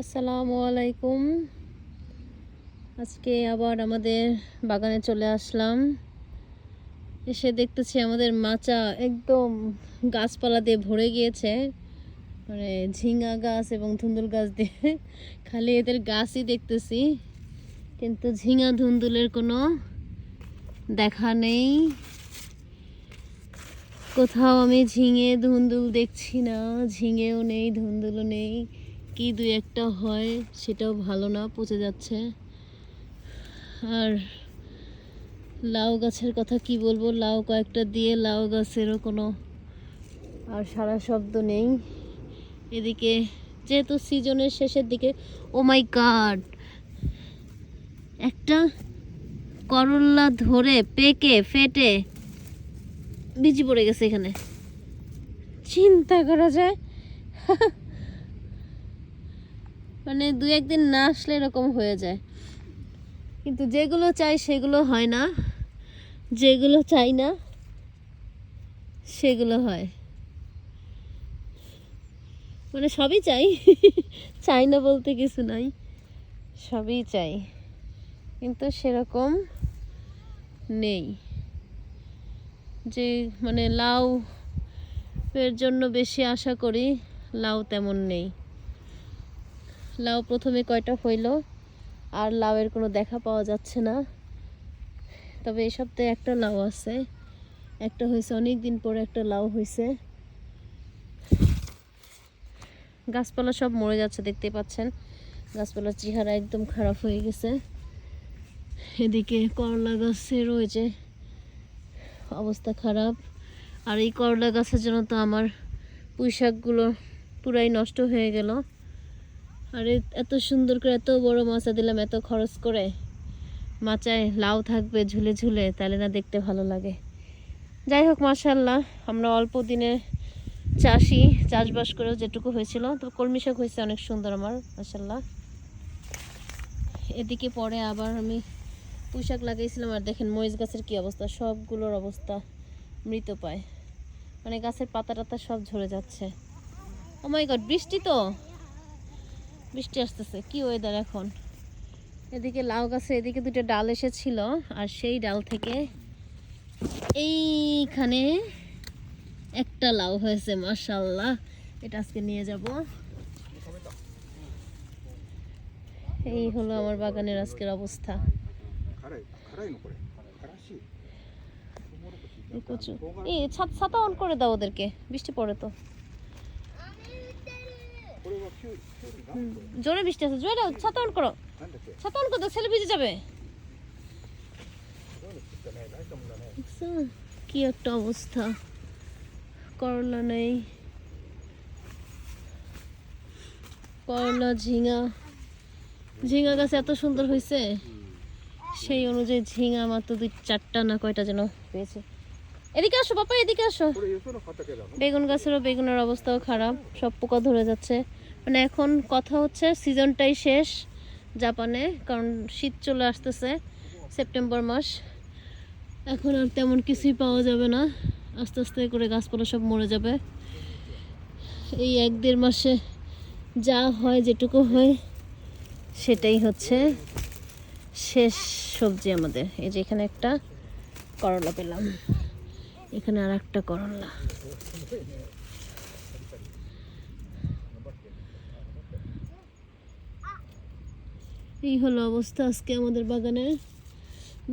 আসসালামু আলাইকুম। আজকে আবার আমাদের বাগানে চলে আসলাম। এসে দেখতেছি আমাদের মাচা একদম গাছপালা দিয়ে ভরে গিয়েছে। মানে ঝিঙ্গা গাছ এবং ধুন্দুল গাছ দিয়ে। খালি এদের গাছই দেখতেছি। কিন্তু ঝিঙ্গা ধুন্দুলের কোনো দেখা নেই। কোথাও আমি ঝিঙে ধুন্দুল দেখছি না। ঝিঙেও নেই, ধুন্দুলও নেই। কি দুই একটা হয় সেটাও ভালো না, পচে যাচ্ছে। আর লাউ গাছের কথা কি বলব? লাউ কয়েকটা দিয়ে লাউ গাছেরও কোনো আর সারা শব্দ নেই। এদিকে যেহেতু সিজনের শেষের দিকে, ও মাই গাড, একটা করল্লা ধরে পেকে, ফেটে বিচি পড়ে গেছে এখানে। চিন্তা করা যায়। মানে দু একদিন না আসলে এরকম হয়ে যায়। কিন্তু যেগুলো চাই সেগুলো হয় না। যেগুলো চাই না, সেগুলো হয়। মানে সবই চাই। চাই না বলতে কিছু নাই। সবই চাই। কিন্তু সেরকম নেই। যে মানে লাউ এর জন্য বেশি আশা করি, লাউ তেমন নেই। লাউ প্রথমে কয়টা হইল? আর লাউয়ের কোনো দেখা পাওয়া যাচ্ছে না। তবে এই সপ্তাহে একটা লাউ আছে। একটা হয়েছে অনেক দিন পরে একটা লাউ হয়েছে। গাছপালা সব মরে যাচ্ছে দেখতে পাচ্ছেন। গাছপালার চেহারা একদম খারাপ হয়ে গেছে। এদিকে করলা গাছে রয়েছে। অবস্থা খারাপ। আর এই করলা গাছের জন্য তো আমার পুঁই শাকগুলো পুরাই নষ্ট হয়ে গেল। আর এত সুন্দর করে, এত বড় মাচা দিলাম, এত খরচ করে। মাচায় লাউ থাকবে ঝুলে ঝুলে, তাহলে না দেখতে ভালো লাগে। যাই হোক মাশাল্লাহ আমরা অল্প দিনে চাষি, চাষবাস করেও যেটুকু হয়েছিল, তো কলমি শাক হয়েছে অনেক সুন্দর আমার মাশাল্লাহ এদিকে পরে আবার আমি পুঁই শাক লাগিয়েছিলাম আর দেখেন মরিচ গাছের কি অবস্থা, সবগুলোর অবস্থা মৃত পায়। মানে গাছের পাতা টাতা সব ঝরে যাচ্ছে। ও মাই গড বৃষ্টি তো! বৃষ্টি আসতেছে, কি ওয়েদার এখন? এদিকে লাউ গাছে এদিকে দুটো ডাল এসেছিল, আর সেই ডাল থেকে এইখানে একটা লাউ হয়েছে মাসাল্লাহ এটা আজকে নিয়ে যাব। এই হলো আমার বাগানের আজকের অবস্থা। কচু এই ছাতা অন করে দাও ওদেরকে, বৃষ্টি পড়ে তো। জোরে বৃষ্টি আছে জোরে ছাতা অন করো। ছাতা অন করো ছেলে ভিজে যাবে। কি একটা অবস্থা করলা নেই করলা ঝিঙা। ঝিঙা গাছ এত সুন্দর হয়েছে সেই অনুযায়ী ঝিঙা মাত্র দুই চারটা না কয়টা যেন পেয়েছে। এদিকে আসো বাপা এদিকে আসো। বেগুন গাছেরও বেগুনের অবস্থাও খারাপ সব পোকা ধরে যাচ্ছে। মানে এখন কথা হচ্ছে সিজনটাই শেষ জাপানে, কারণ শীত চলে আসতেছে সেপ্টেম্বর মাস। এখন আর তেমন কিছুই পাওয়া যাবে না। আস্তে আস্তে করে গাছপালা সব মরে যাবে। এই এক দেড় মাসে যা হয়, যেটুকু হয়, সেটাই হচ্ছে শেষ সবজি আমাদের। এই যে এখানে একটা করলা পেলাম। এখানে আর একটা করলা। এই হলো অবস্থা আজকে আমাদের বাগানে।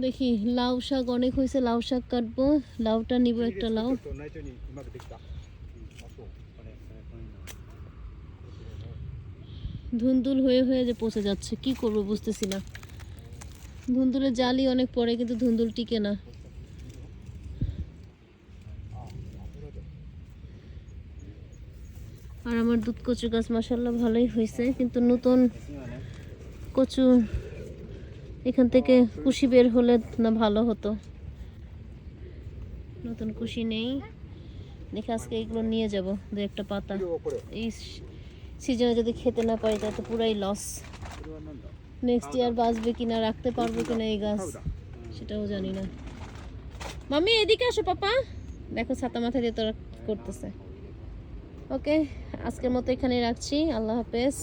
দেখি, লাউ শাক, অনেক হয়েছে, লাউ শাক কাটবো। লাউটা নিব একটা লাউ। ধুন্দুল হয়ে হয়ে যে পচে যাচ্ছে, কি করব বুঝতেছি না। ধুন্দুলের জালি অনেক পরে কিন্তু ধুন্দুল টিকে না। আর আমার দুধ কচু গাছ মাসাল্লাহ ভালোই হয়েছে, কিন্তু নতুন কচু এখান থেকে কুশি বের হলে না ভালো হতো। নতুন কুশি নেই। দেখে আজকে এগুলো নিয়ে যাব দু একটা পাতা। এই সিজনে যদি খেতে না পারি, তাহলে পুরাই লস নেক্সট ইয়ার বাঁচবে কিনা, রাখতে পারব কিনা এই গাছ, সেটাও জানি না। মামি এদিকে আসো পাপা। দেখো ছাতা মাথা দিয়ে তোরা করতেছে। ওকে আজকের মতো এখানে রাখছি। আল্লাহ হাফেজ।